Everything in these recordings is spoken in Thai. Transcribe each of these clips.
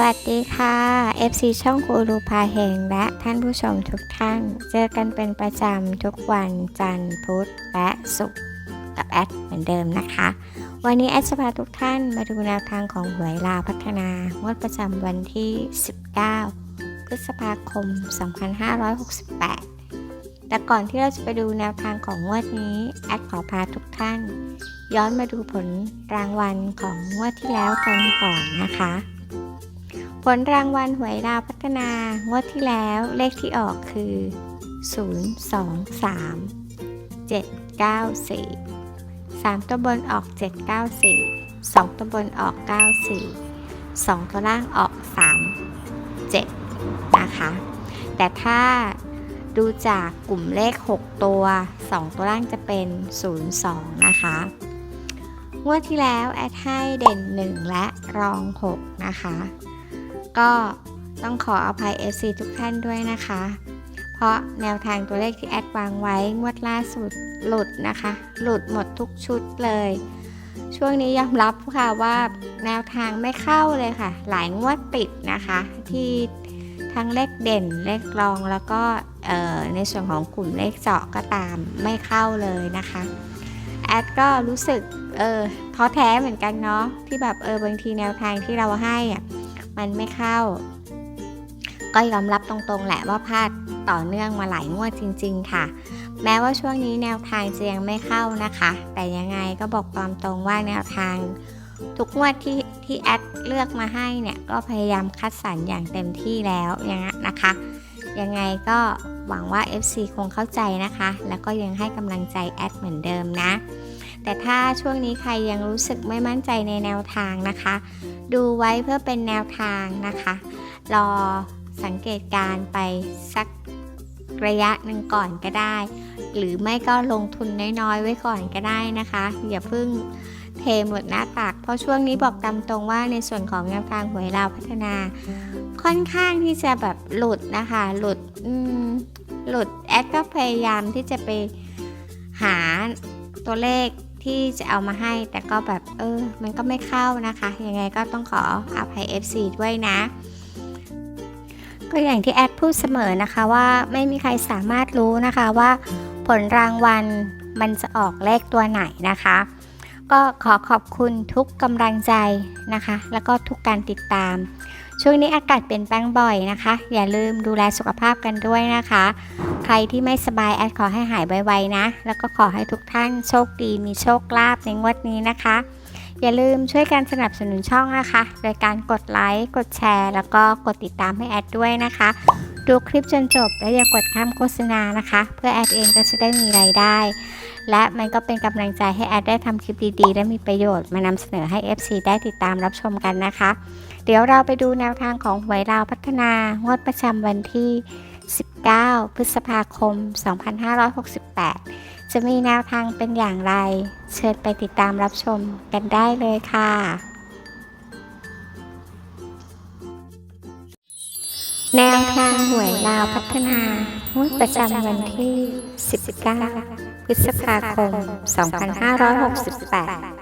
วัสดีค่ะ FC ช่องกูรูพาเฮงและท่านผู้ชมทุกท่าน เจอกันเป็นประจำทุกวันจันทร์พุธและศุกร์กับแอดเหมือนเดิมนะคะ วันนี้แอดจะพาทุกท่านมาดูแนวทางของหวยลาวพัฒนางวดประจำวันที่ 19 พฤษภาคม 2568 แต่ก่อนที่เราจะไปดูแนวทางของงวดนี้แอดขอพาทุกท่าน ย้อนมาดูผลรางวัลของงวดที่แล้วกันก่อนนะคะ ผลรางวัลหวยดาวพัฒนางวดที่แล้วเลขที่ออกคือ 0 2 3 7 9 4 3 ตัวบนออก 7 9 4 2 ตัวบนออก 9 4 2 ตัวล่างออก 3 7 นะคะ แต่ถ้าดูจากกลุ่มเลข 6 ตัว 2 ตัวล่างจะเป็น 0 2 นะคะงวดที่แล้วแอดให้เด่น 1 และรอง 6 นะคะ ก็ต้องขออภัย FC ทุกท่านด้วยนะคะ เพราะแนวทางตัวเลขที่แอดวางไว้งวดล่าสุดหลุดนะคะ หลุดหมดทุกชุดเลย ช่วงนี้ยอมรับค่ะว่าแนวทางไม่เข้าเลยค่ะ หลายงวดติดนะคะ ที่ทั้งเลขเด่นเลขรองแล้วก็ในส่วนของกลุ่มเลขเจาะก็ตามไม่เข้าเลยนะคะแอดก็รู้สึกเออท้อแท้เหมือนกันเนาะที่แบบเออบางทีแนวทางที่เราให้อะ มันไม่เข้า ก็ยอมรับตรงๆแหละว่าพลาดต่อเนื่องมาหลายงวดจริง ๆ ค่ะ แม้ว่าช่วงนี้แนวทางจะยังไม่เข้านะคะ แต่ยังไงก็บอกความตรงว่าแนวทางทุกงวดที่ที่แอดเลือกมาให้เนี่ยก็พยายามคัดสรรอย่างเต็มที่แล้วอย่างนั้นนะคะ ยังไงก็หวังว่า FC คงเข้าใจนะคะ แล้วก็ยังให้กำลังใจแอดเหมือนเดิมนะ แต่ถ้าช่วงนี้ใครยังรู้สึกไม่มั่นใจในแนวทางนะคะ ดูไว้เพื่อเป็นแนวทางนะคะ รอสังเกตการไปสักระยะหนึ่งก่อนก็ได้ หรือไม่ก็ลงทุนน้อยๆ ไว้ก่อนก็ได้นะคะ อย่าเพิ่งเทหมดหน้าตัก เพราะช่วงนี้บอกตามตรงว่าในส่วนของแนวทางหวยลาวพัฒนา ค่อนข้างที่จะแบบหลุดนะคะ หลุดหลุดแอดก็พยายามที่จะไปหาตัวเลข ที่จะเอามาให้ แต่ก็แบบเออ มันก็ไม่เข้านะคะ ยังไงก็ต้องขออภัย FC ด้วยนะ ก็อย่างที่แอดพูดเสมอนะคะว่าไม่มีใครสามารถรู้นะคะว่า ผลรางวัลมันจะออกเลขตัวไหนนะคะ ก็ขอขอบคุณทุกกำลังใจนะคะ แล้วก็ทุกการติดตาม ช่วงนี้อากาศเปลี่ยนแปลงบ่อยนะคะ อย่าลืมดูแลสุขภาพกันด้วยนะคะ ใครที่ไม่สบายแอดขอให้หายไวๆนะ แล้วก็ขอให้ทุกท่านโชคดีมีโชคลาภในงวดนี้นะคะ อย่าลืมช่วยกันสนับสนุนช่องนะคะ โดยการกดไลค์กดแชร์ แล้วก็กดติดตามให้แอดด้วยนะคะดูคลิปจนจบและอย่ากดข้ามโฆษณานะคะ เพื่อแอดเองก็จะได้มีรายได้ และมันก็เป็นกำลังใจให้แอดได้ทำคลิปดีๆ และมีประโยชน์มานำเสนอให้ FC ได้ติดตามรับชมกันนะคะ เดี๋ยวเราไปดูแนวทางของหวยลาวพัฒนางวดประจำวันที่ 19 พฤษภาคม 2568 จะมีแนวทางเป็นอย่างไร เชิญไปติดตามรับชมกันได้เลยค่ะ แนวทางหวยลาวพัฒนางวดประจำวันที่ 19 พฤษภาคม 2568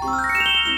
Música